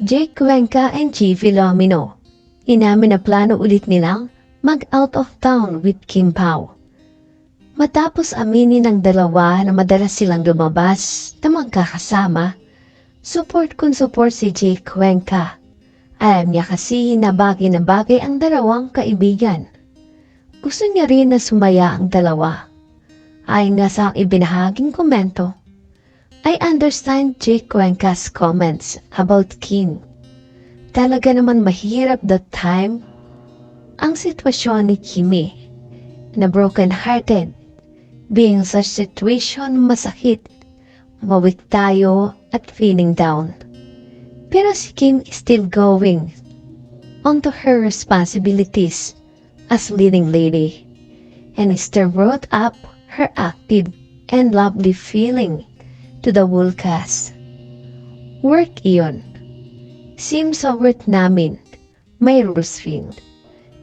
Jake Cuenca and G. Filomeno. Inamin na plano ulit nilang mag-out of town with Kim Pao. Matapos aminin ng dalawa na madalas silang lumabas na magkakasama, support kung support si Jake Cuenca. Alam niya kasi na bagay na bagay ang dalawang kaibigan. Gusto niya rin na sumaya ang dalawa. Ayon nga sa ibinahaging komento, I understand Jake Cuenca's comments about Kim. Talaga naman mahirap that time ang sitwasyon ni Kimi na broken-hearted. Being such situation masakit, mawik tayo at feeling down. Pero si Kim is still going on to her responsibilities as leading lady and still brought up her active and lovely feeling to the whole cast. Work iyon. Seems sa work namin, may rules rin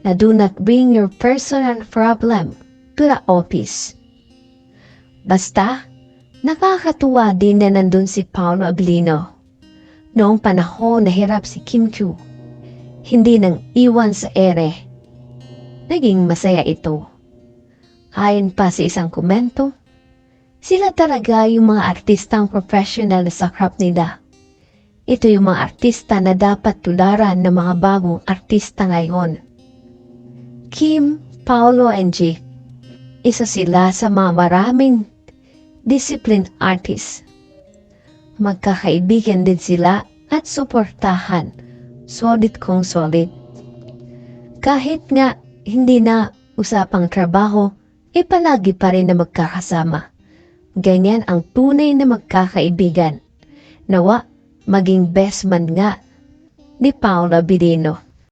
na do not bring your personal problem to the office. Basta, nakakatuwa din na nandun si Paolo Abilino. Noong panahon na hirap si Kim Chu, hindi nang iwan sa ere. Naging masaya ito. Ayon pa sa isang komento, sila talaga yung mga artistang professional sa craft nila. Ito yung mga artista na dapat tularan ng mga bagong artista ngayon. Kim, Paolo, and Jake. Isa sila sa mga maraming disciplined artists. Magkakaibigan din sila at suportahan. Solid kong solid. Kahit nga hindi na usapang trabaho, e palagi pa rin na magkakasama. Ganyan ang tunay na magkakaibigan. Nawa, maging best man nga ni Paula Bidino.